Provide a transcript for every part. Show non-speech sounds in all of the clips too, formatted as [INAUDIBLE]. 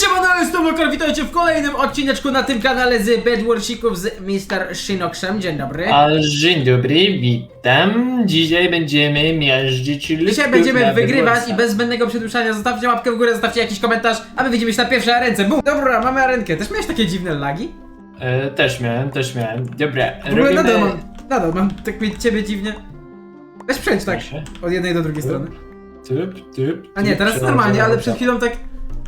siemano, jestem Lokal, witajcie w kolejnym odcineczku na tym kanale z Bedwarshików z Mr. Shinoxem. Dzień dobry. A dzień dobry, witam. Dzisiaj będziemy miażdżyć Dzisiaj będziemy wygrywać i bez zbędnego przedłużania zostawcie łapkę w górę, zostawcie jakiś komentarz, a my widzimy się na pierwszej arence. Bum! Dobra, mamy arenkę. Też miałeś takie dziwne lagi? E, też miałem, też miałem. Dobra, W ogóle robimy... nadal mam, nadal mam tak mi ciebie dziwnie. Weź przejdź tak, Proszę. od jednej do drugiej strony. Typ, typ, A nie, typ, teraz normalnie, ale przed chwilą tak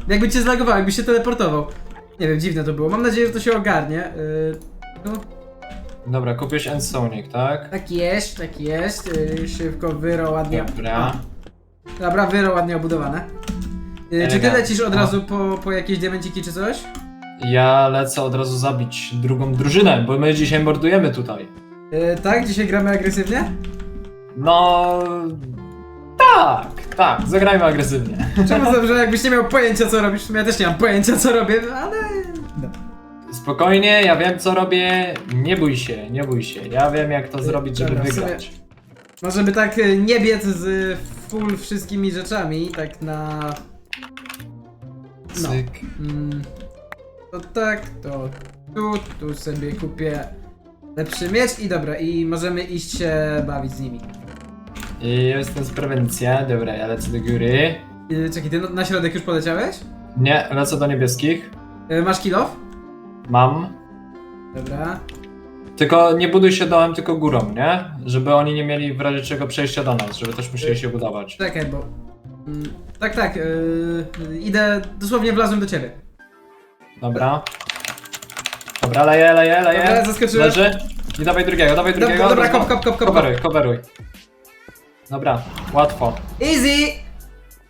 jakby cię zlagował, jakby się teleportował. Nie wiem, dziwne to było. Mam nadzieję, że to się ogarnie. Yy, no, Dobra, kupiłeś Ensonic, tak? tak jest, tak jest. Yy, szybko, wyro, ładnie. Dobra. Dobra, wyro ładnie obudowane. Yy, czy ty Elegancko. lecisz od razu po, po jakieś diamenciki czy coś? Ja lecę od razu zabić drugą drużynę, bo my dzisiaj mordujemy tutaj. Yy, tak, dzisiaj gramy agresywnie? No... Tak, tak, zagrajmy agresywnie. Czemu dobrze, jakbyś nie miał pojęcia co robisz? Ja też nie mam pojęcia co robię, ale... No. Spokojnie, ja wiem co robię, nie bój się, nie bój się. Ja wiem jak to zrobić, żeby Dobra, w sumie- wygrać. Może by tak y, nie biec z full wszystkimi rzeczami, tak na... No. Cyk. Mm, to tak, to tu, tu sobie kupię lepszy miecz i dobra, i możemy iść się bawić z nimi. I Jest to prewencja, dobra, ja lecę do góry. Yy, czekaj, ty na- środek już poleciałeś? Nie, lecę do niebieskich. Yy, masz kill off? Mam. Dobra. Tylko nie buduj się dołem, tylko górą, nie? Żeby oni nie mieli w razie czego przejścia do nas, żeby też musieli się budować. Czekaj, bo... Mm, tak, tak, yy, idę, dosłownie wlazłem do ciebie. Dobra. Dobra, leję, leję, leję. Dobra, zaskoczyłem. Leży. I dawaj drugiego, dawaj Dobra, drugiego. dobra, rozwal- kop, kop, kop, kop. Coveruj, coveruj. Dobra, łatwo. Easy!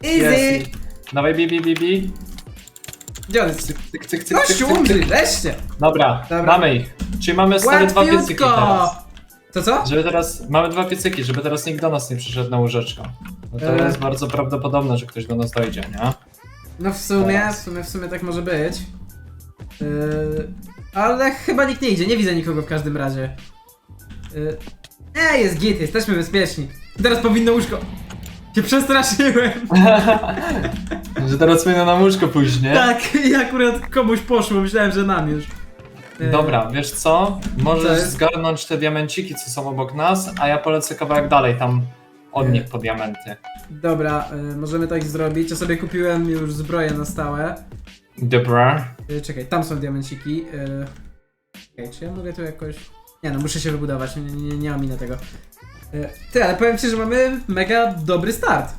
Easy! Jest. Dawaj, bi, bi, bi, bi. Gdzie on jest? Cyk, cyk, cyk, cyk, Gościu, cyk! Dobra, Dobra. mamy ich. Czyli mamy stare dwa piecyki teraz. Łatwiutko! Co, co? Żeby teraz, mamy dwa piecyki, żeby teraz nikt do nas nie przyszedł na łyżeczkę. No to E. jest bardzo prawdopodobne, że ktoś do nas dojdzie, nie? No w sumie, Teraz. w sumie, w sumie tak może być. Yy, ale chyba nikt nie idzie, nie widzę nikogo w każdym razie. Yy, e, jest git, jesteśmy bezpieczni. Teraz powinno łóżko. Cię przestraszyłem. [LAUGHS] że teraz powinno na łóżko pójść, nie? Tak, i akurat komuś poszło, myślałem, że nam już. Yy, Dobra, wiesz co? Możesz zgarnąć te diamenciki, co są obok nas, a ja polecę kawałek dalej, tam od E. nich po diamenty. Dobra, yy, możemy tak zrobić. Ja sobie kupiłem już zbroję na stałe. Dobra. Czekaj, tam są diamenciki. Czekaj, czy ja mogę tu jakoś... Nie no, muszę się wybudować, nie, nie, nie innego tego. Yy, ty, ale powiem ci, że mamy mega dobry start.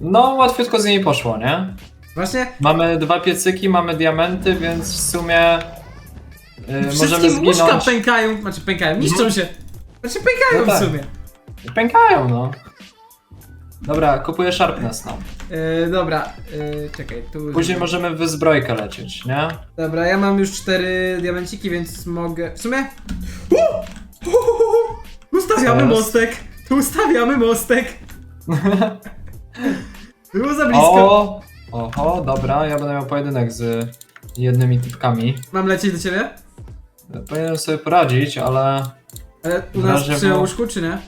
No, łatwiutko z nimi poszło, nie? Właśnie Mamy dwa piecyki, mamy diamenty, więc w sumie yy, możemy wszystkim łóżka zginąć. pękają, znaczy pękają, niszczą się. Znaczy pękają No tak. w sumie. Pękają, no. Dobra, kupuję Sharpness, no. Yy, dobra, yy, czekaj, tu... Później możemy w zbrojkę lecieć, nie? Dobra, ja mam już cztery diamenciki, więc mogę... W sumie... Ustawiamy mostek! Ustawiamy [LAUGHS] mostek! Było za blisko. O! Oho, dobra, ja będę miał pojedynek z jednymi typkami. Mam lecieć do ciebie? Powinienem sobie poradzić, ale... Ale u W nas razie przy było- łóżku, czy nie?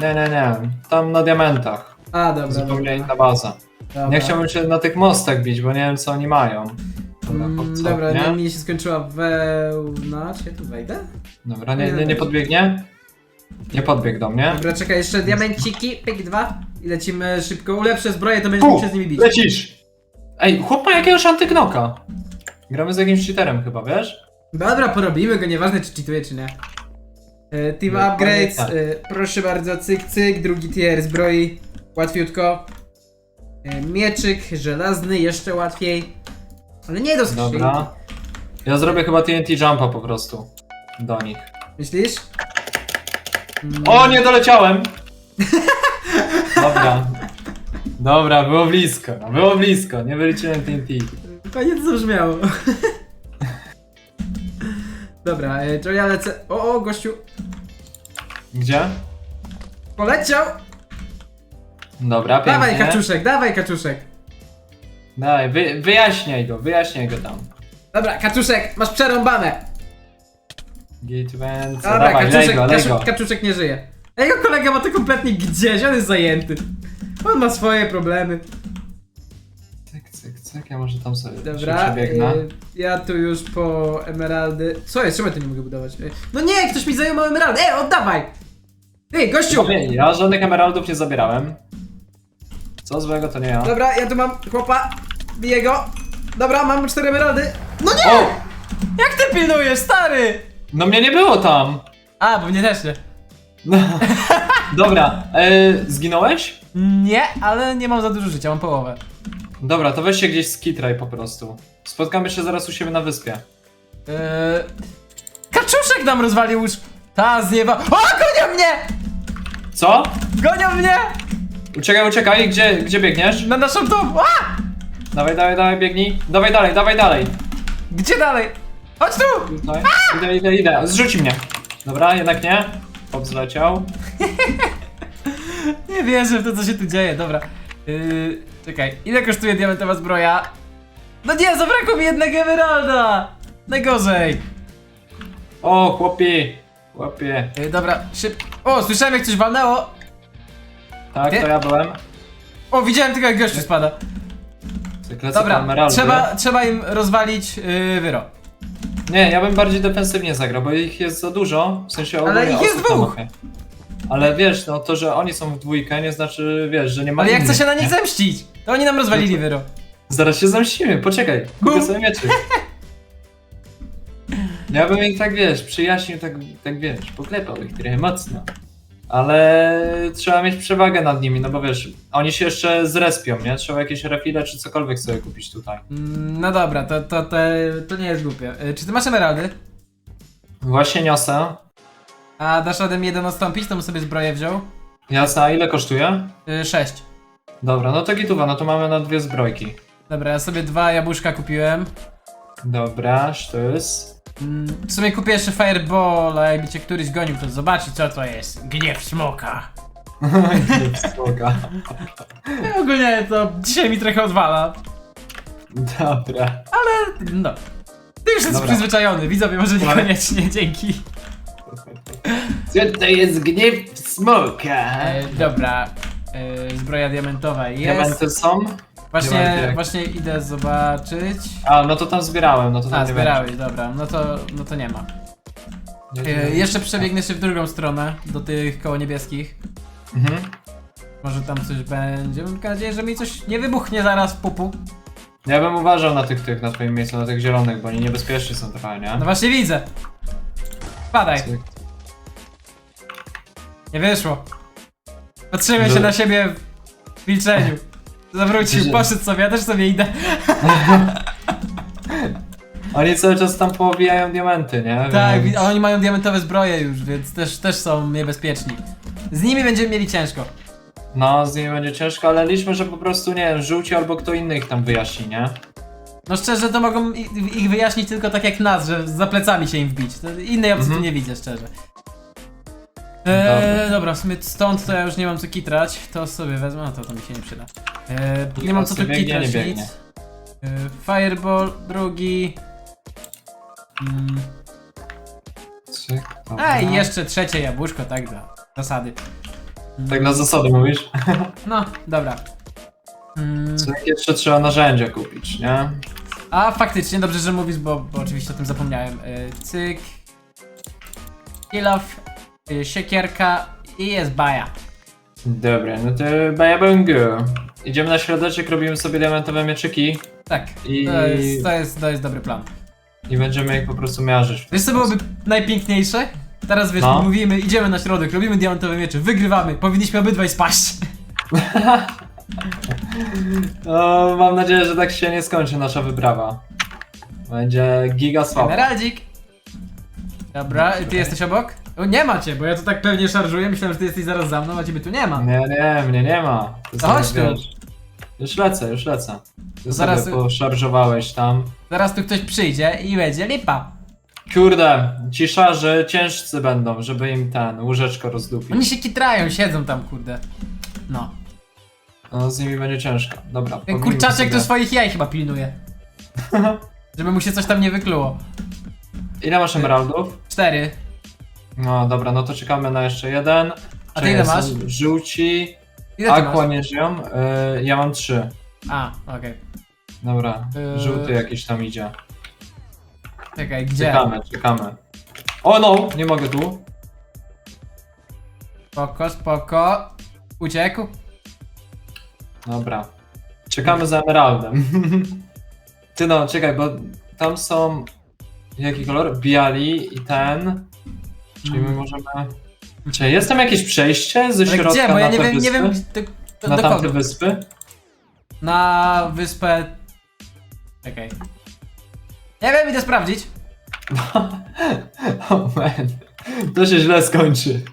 Nie, nie, nie. Tam na diamentach. A, dobra, Zupełnie inna baza. dobra. Nie chciałbym się na tych mostach bić, bo nie wiem co oni mają. Dobra, Mm, dobra, nie? mi się skończyła wełna. Czy ja tu wejdę? Dobra, nie, nie, nie podbiegnie? Nie podbieg do mnie. Dobra, czekaj, jeszcze diamenciki, pyk dwa i lecimy szybko. Ulepszę zbroję, to będziemy się z nimi bić. Lecisz! Ej, chłop ma jakiegoś antyknoka. Gramy z jakimś cheaterem chyba, wiesz? Dobra, porobimy go, nieważne czy cheatuje, czy nie. E, Team Dokładnie upgrades, tak. e, proszę bardzo, cyk, cyk, drugi tier zbroi, łatwiutko. E, Mieczyk żelazny, jeszcze łatwiej. Ale nie do skrzynki. Dobra. Ja zrobię chyba TNT jumpa po prostu. Do nich. Myślisz? O, nie doleciałem! [LAUGHS] Dobra. Dobra, było blisko, było blisko, nie wyliczyłem TNT. Fajnie to zabrzmiało. Dobra, e, to ja lecę. O, o, gościu, Gdzie? poleciał! Dobra, pięknie. Dawaj kaczuszek, dawaj kaczuszek. Dawaj, wy, wyjaśniaj go, wyjaśniaj go tam. Dobra, kaczuszek, masz przerąbane. Git Vance, Dobra, dawaj, lej kaczuszek, go, lej go. kaczuszek nie żyje. A jego kolega ma to kompletnie gdzieś, on jest zajęty. On ma swoje problemy. Cyk, cyk, cyk. Ja może tam sobie się Dobra, przebiegnę. y, ja tu już po emeraldy... Co jest? Czemu ja tu nie mogę budować? Y, No nie, ktoś mi zajął emeraldy! Ej, oddawaj! Ej, gościu! Ja żadnych emeraldów nie zabierałem. Co złego, to nie ja. Dobra, ja tu mam chłopa, biję go. Dobra, mam cztery emeraldy. No nie! O! Jak ty pilnujesz, stary? No mnie nie było tam! A, bo mnie też nie. No. [LAUGHS] Dobra, e, zginąłeś? Nie, ale nie mam za dużo życia, mam połowę. Dobra, to weź się gdzieś skitraj po prostu. Spotkamy się zaraz u siebie na wyspie. Eee... Kaczuszek nam rozwalił już. Ta zjewa... O, gonią mnie! Co? Gonią mnie! Uciekaj, uciekaj, gdzie, gdzie biegniesz? Na naszą dom. A! Dawaj, dawaj, dawaj, biegnij. Dawaj dalej, dawaj dalej. Gdzie dalej? Chodź tu! Tutaj. Idę, idę, idę. Zrzuci mnie. Dobra, jednak nie. Pop zleciał. [LAUGHS] Nie wierzę w to, co się tu dzieje, dobra. Yy, czekaj, ile kosztuje diamentowa zbroja? No nie, zabrakło mi jednego emeralda! Najgorzej. O, chłopi. Chłopie. Yy, dobra, szyb... O, słyszałem jak coś walnęło. Tak, to ja byłem. O, widziałem tylko jak gościu spada. Dobra, emeraldy. trzeba, trzeba im rozwalić yy, wyro. Nie, ja bym bardziej defensywnie zagrał, bo ich jest za dużo. W sensie Ale ogólnie ich jest osób na dwóch. mapie. Ale wiesz, no to, że oni są w dwójkę nie znaczy, wiesz, że nie ma Ale jak chcę innych, się na nich nie? zemścić, to oni nam rozwalili No wyro. Zaraz się zemścimy, poczekaj. Kupię Bum. sobie mieczyk. [LAUGHS] Ja bym ich tak, wiesz, przyjaźnił, tak, tak wiesz, poklepał ich trochę mocno. Ale trzeba mieć przewagę nad nimi, no bo wiesz, oni się jeszcze zrespią, nie? Trzeba jakieś refile czy cokolwiek sobie kupić tutaj. Mm, No dobra, to, to, to, to nie jest głupie. Yy, czy ty masz emeraldy? Właśnie niosę. A dasz ode mnie jeden odstąpić, to bym sobie zbroję wziął? Jasne, a ile kosztuje? Yy, sześć. Dobra, no to gituwa, no to mamy na dwie zbrojki. Dobra, ja sobie dwa jabłuszka kupiłem. Dobra, sztys. Mm, W sumie kupię jeszcze Fireballa, jakby cię któryś gonił, to zobaczy co to jest. Gniew smoka. Smoga. [LAUGHS] Ja ogólnie to dzisiaj mi trochę odwala. Dobra. No. Ty już jesteś Dobra. przyzwyczajony, widzowie może Ale- niekoniecznie, dzięki. Co to jest gniew smoka? E, dobra. E, zbroja diamentowa jest. Diamenty są? Właśnie, właśnie idę zobaczyć. A, no to tam zbierałem, no to tam A, nie zbierałeś, dobra, no to, no to nie ma. będzie. E, jeszcze przebiegnę się w drugą stronę, do tych koło niebieskich. Mhm. Może tam coś będzie. Mam nadzieję, że mi coś nie wybuchnie zaraz w pupu. Ja bym uważał na tych, tych, na twoim miejscu, na tych zielonych, bo oni niebezpieczni są trochę, nie? No właśnie widzę. Spadaj. Cyk. Nie wyszło. Patrzyłem Że- się na siebie w milczeniu. Zawrócił, poszedł sobie, ja też sobie idę. [LAUGHS] Oni cały czas tam powijają diamenty, nie? Tak, Więc- a oni mają diamentowe zbroje już, więc też, też są niebezpieczni. Z nimi będziemy mieli ciężko. No, z nimi będzie ciężko, ale liczmy, że po prostu, nie wiem, żółci albo kto inny ich tam wyjaśni, nie? No szczerze, to mogą i- ich wyjaśnić tylko tak jak nas, że za plecami się im wbić. To innej opcji Mhm. tu nie widzę, szczerze. Eee, dobra, w sumie stąd to ja już nie mam co kitrać, to sobie wezmę, no to, to mi się nie przyda. Eee, nie mam co tu Biegnie, nie kitrać biegnie. nic. Eee, fireball, drugi. Mm. Cyk, dobra. A i jeszcze trzecie jabłuszko, tak dla zasady. Mm, Tak na zasady mówisz? [LAUGHS] No, dobra. Mm. Cyk, jeszcze trzeba narzędzia kupić, nie? A faktycznie, dobrze, że mówisz, bo, bo oczywiście o tym zapomniałem. Yy, cyk. Kilof, yy, siekierka i jest baja. Dobra, no to bajabungu. Idziemy na środeczek, robimy sobie diamentowe mieczyki Tak, I- to, jest, to, jest, to jest dobry plan. i będziemy ich po prostu miażyć. Wiesz co byłoby najpiękniejsze? Teraz wiesz, No. mówimy, idziemy na środek, robimy diamentowe miecze, wygrywamy, powinniśmy obydwaj spaść. [LAUGHS] O, mam nadzieję, że tak się nie skończy nasza wyprawa. Będzie giga słaba. Dobra, ty jesteś obok? O, nie ma cię, bo ja tu tak pewnie szarżuję, myślałem, że ty jesteś zaraz za mną, a ciebie tu nie ma. Nie, nie, mnie nie ma. Ty sobie chodź tu. wiesz. Już lecę, już lecę. Ty Zaraz- sobie poszarżowałeś tam. Zaraz tu ktoś przyjdzie i będzie lipa. Kurde, ci szarzy ciężcy będą, żeby im ten łóżeczko rozdupić. Oni się kitrają, siedzą tam, kurde. No. No, z nimi będzie ciężko. Dobra. Ten kurczaczek sobie. to swoich jaj chyba pilnuje. [LAUGHS] Żeby mu się coś tam nie wykluło. Ile masz emeraldów? Cztery. No dobra, no to czekamy na jeszcze jeden. A ty ile są masz? Żółci. Ile ty Aqua masz? nie żyją. Y, ja mam trzy. A, okej. Dobra, Eee. żółty jakiś tam idzie. Czekaj, gdzie? Czekamy, czekamy. O no, nie mogę tu. Spoko, spoko. Uciekł. Dobra. Czekamy za emeraldem. [LAUGHS] Ty no, czekaj, bo tam są... Jaki kolor? Biali i ten. Czyli my możemy... Czy jest tam jakieś przejście ze Ale środka gdzie? Bo ja na nie te wiem, nie wyspy? wiem do, do, Na do tamte kogo. wyspy? Na wyspę... Czekaj. Nie wiem, idę sprawdzić. [LAUGHS] o man. To się źle skończy. [LAUGHS]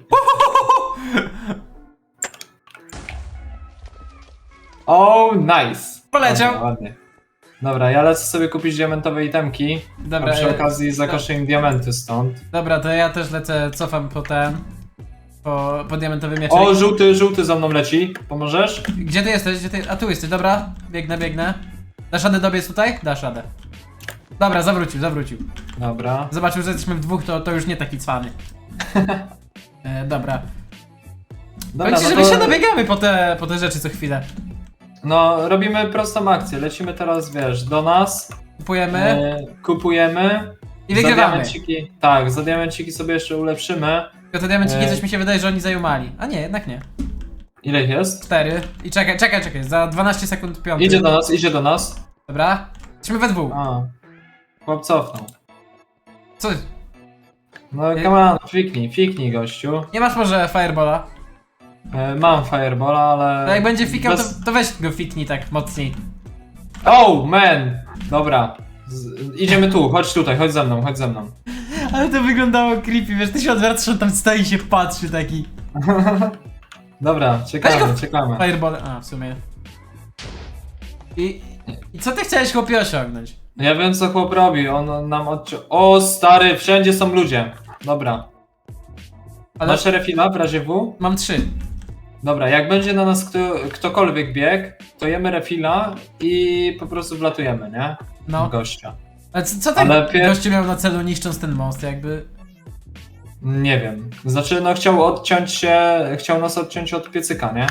Oh, nice. Poleciał. Ładnie. Dobra, ja lecę sobie kupić diamentowe itemki, Dobra, a przy e, okazji zakoszę im diamenty stąd. Dobra, to ja też lecę, cofam po ten... Po, po diamentowy mieczek. O, żółty, żółty za mną leci. Pomożesz? Gdzie ty jesteś? Gdzie ty... A tu jesteś, dobra. Biegnę, biegnę. Dasz radę dobiec tutaj? Dasz radę. Dobra, zawrócił, zawrócił. Dobra. Zobaczył, że jesteśmy w dwóch, to, to już nie taki cwany. [LAUGHS] e, dobra. Dobra, ci, no że my się nabiegamy po te, po te rzeczy co chwilę. No, robimy prostą akcję. Lecimy teraz, wiesz, do nas. Kupujemy E, kupujemy. i Za wygrywamy. diamenciki, tak, za diamenciki sobie jeszcze ulepszymy. Tylko te diamenciki E. coś mi się wydaje, że oni zajumali. A nie, jednak nie. Ile ich jest? Cztery. I czekaj, czekaj, czekaj. Za 12 sekund piąty. Idzie do nas, idzie do nas. Dobra. Jesteśmy we dwóch. A. Chłop cofnął. Co? No E. come on, fiknij, fiknij gościu. Nie masz może firebola? E, mam fireballa, ale... To jak będzie fikał, to, bez- to weź go fiknij tak mocniej. Oh, man! Dobra. Z, idziemy tu, chodź tutaj, chodź ze mną, chodź ze mną. [LAUGHS] Ale to wyglądało creepy, wiesz, ty się odwracasz, on tam stoi i się patrzy taki. [LAUGHS] Dobra, Weź czekamy, go- czekamy. Fireball, a w sumie. I, I co ty chciałeś chłopie osiągnąć? Ja wiem co chłop robi, on nam odciął... O stary, wszędzie są ludzie. Dobra. Ale Masz refila w razie W? mam trzy. Dobra, jak będzie na nas kto, ktokolwiek biegł, to jemy refila i po prostu wlatujemy, nie? No. Gościa. Ale co, co ten Ale pier- gościu miał na celu niszcząc ten most, jakby... Nie wiem. Znaczy, no chciał odciąć się, chciał nas odciąć od piecyka, nie?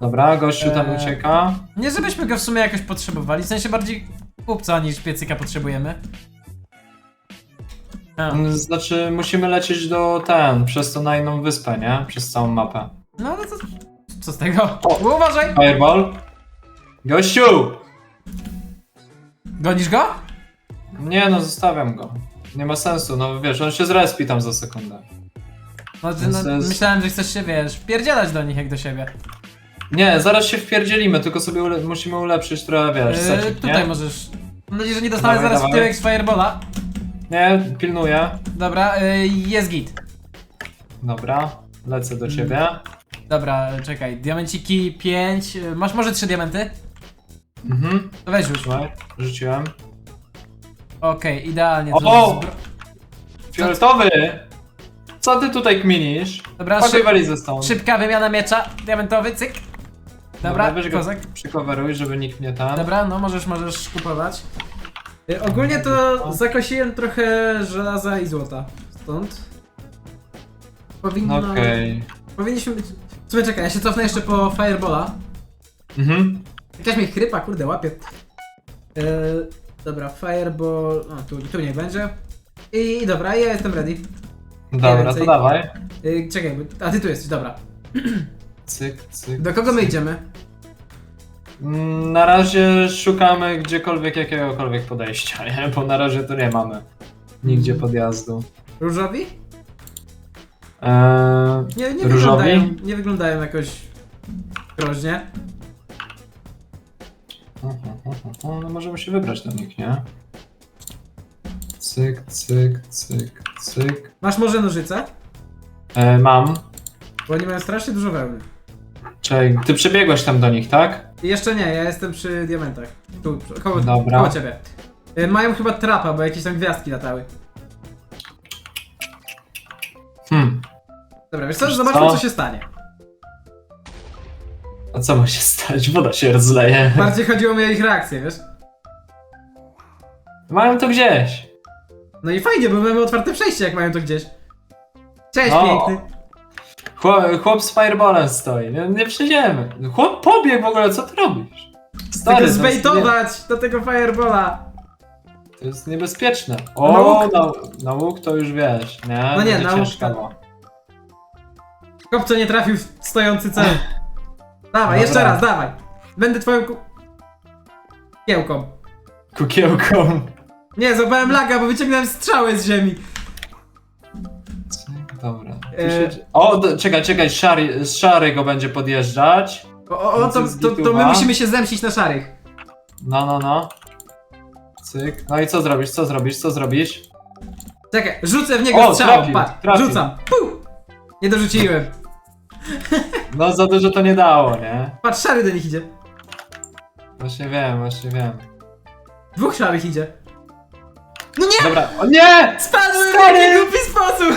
Dobra, gościu tam Eee. ucieka. Nie żebyśmy go w sumie jakoś potrzebowali, w sensie bardziej kupca niż piecyka potrzebujemy. A, Znaczy, musimy lecieć do ten, przez to na inną wyspę, nie? Przez całą mapę. No ale to... Co z tego? O. Uważaj! Fireball. Gościu! Gonisz go? Nie no, zostawiam go. Nie ma sensu, no wiesz, on się zrespi tam za sekundę. No, ty, no jest- myślałem, że chcesz się, wiesz, wpierdzielać do nich jak do siebie. Nie, zaraz się wpierdzielimy, tylko sobie ule musimy ulepszyć trochę, wiesz, Yy, secik, tutaj nie? możesz... Mam nadzieję, że nie dostanę Dawaj, zaraz w dawaj. tyłek z Firebola. Nie, pilnuję. Dobra, yy, jest git. Dobra, lecę Mm. do ciebie. Dobra, czekaj, diamenciki 5. Masz może 3 diamenty? Mhm, To weź już. trzymaj, rzuciłem. Okej, idealnie. O! Zbro... Fioletowy! Co ty tutaj kminisz? Dobra, Pakuj szyb, walizę stąd. szybka wymiana miecza. Diamentowy, cyk. Dobra, weź go kozak. przykoweruj, żeby nikt mnie tam... Dobra, no możesz, możesz kupować. Y, Ogólnie to zakosiłem trochę żelaza i złota. Stąd. Powinno... Okej. Powinniśmy być... Sumie czekaj, ja się cofnę jeszcze po Firebola. Mhm. Jakaś mnie chrypa, kurde, łapie. Yy, dobra, Fireball... O, tu, tu niech będzie. I, I dobra, ja jestem ready. Dobra, to więcej. dawaj. Yy, czekaj, bo- a ty tu jesteś, dobra. Cyk, cyk. Do kogo my idziemy? Mm, Na razie szukamy gdziekolwiek jakiegokolwiek podejścia, nie? Bo na razie to nie mamy. Nigdzie Mm. podjazdu. Różowi? Eee, Nie, nie Różowi? wyglądają, nie wyglądają jakoś groźnie. no możemy się wybrać do nich, nie? Cyk, cyk, cyk, cyk. Masz może nożyce? E, mam. Bo oni mają strasznie dużo wełny. Czekaj, ty przebiegłeś tam do nich, tak? Jeszcze nie, ja jestem przy diamentach. Tu, przy- koło, Dobra. koło ciebie. Yy, mają chyba trapa, bo jakieś tam gwiazdki latały. Hmm. Dobra, wiesz co, zobaczmy co? co się stanie. A co ma się stać? Woda się rozleje. Bardziej chodziło mi o ich reakcję, wiesz? Mają to gdzieś. No i fajnie, bo mamy otwarte przejście, jak mają to gdzieś. Cześć, No. piękny. Chłop, chłop z fireballem stoi. Nie, nie przejdziemy. Chłop pobiegł w ogóle, co ty robisz? Stary, Tego no, zbejtować do tego fireballa. To jest niebezpieczne. Na O, łuk? na, łuk to już wiesz, nie? No nie, Będzie na łuk ciężko. Kopco nie trafił w stojący cel. Dawaj, Dobra. jeszcze raz, dawaj. Będę twoją ku... Kiełką. Kukiełką. Nie, złapałem laga, bo wyciągnąłem strzały z ziemi. Dobra. tu E. się- O, d- czekaj, czekaj, szary, z szary go będzie podjeżdżać. O, o, o to, to, to my musimy się zemścić na szarych. No, no, no. Cyk. No i co zrobisz, co zrobisz, co zrobisz? Czekaj, rzucę w niego O, strzał, trafił, patrz, trafił. rzucam. Puh! Nie dorzuciłem. No za dużo to nie dało, nie? Patrz, szary do nich idzie. Właśnie wiem, właśnie wiem. Dwóch szarych idzie. No nie! Dobra, o nie! Spadłem w Stary! taki głupi sposób!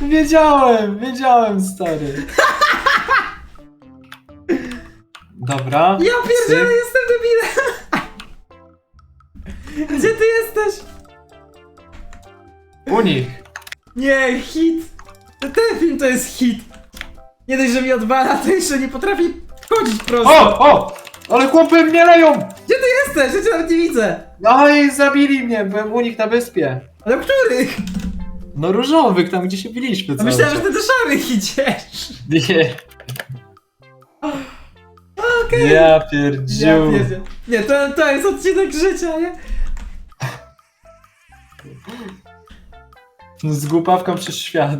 [LAUGHS] Wiedziałem, wiedziałem, stary. Dobra. Ja pierdzielę, cyk. jestem debilem! Gdzie ty jesteś? U nich. Nie, hit! Ten film to jest hit! Nie dość, że mi odwala, to jeszcze nie potrafi chodzić prosto! O, o! Ale chłopy mnie leją! Gdzie ty jesteś? Ja cię nawet nie widzę! No i zabili mnie, byłem u nich na wyspie. Ale których? No różowych, tam gdzie się biliśmy A cały myślałem, że czas. ty do szarych idziesz! Nie, [LAUGHS] Okej! ja Ja pierdziu. pierdzie- Nie, to, to jest odcinek życia, nie? [LAUGHS] Z głupawką przez świat.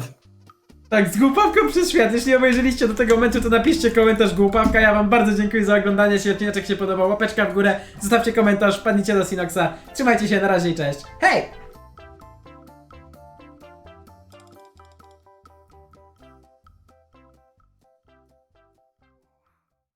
Tak, z głupawką przez świat. Jeśli obejrzeliście do tego momentu, to napiszcie komentarz głupawka. Ja wam bardzo dziękuję za oglądanie. Jeśli odcineczek się podobał, łapeczka w górę, zostawcie komentarz, wpadnijcie do Sinoxa. Trzymajcie się, na razie i cześć. Hej!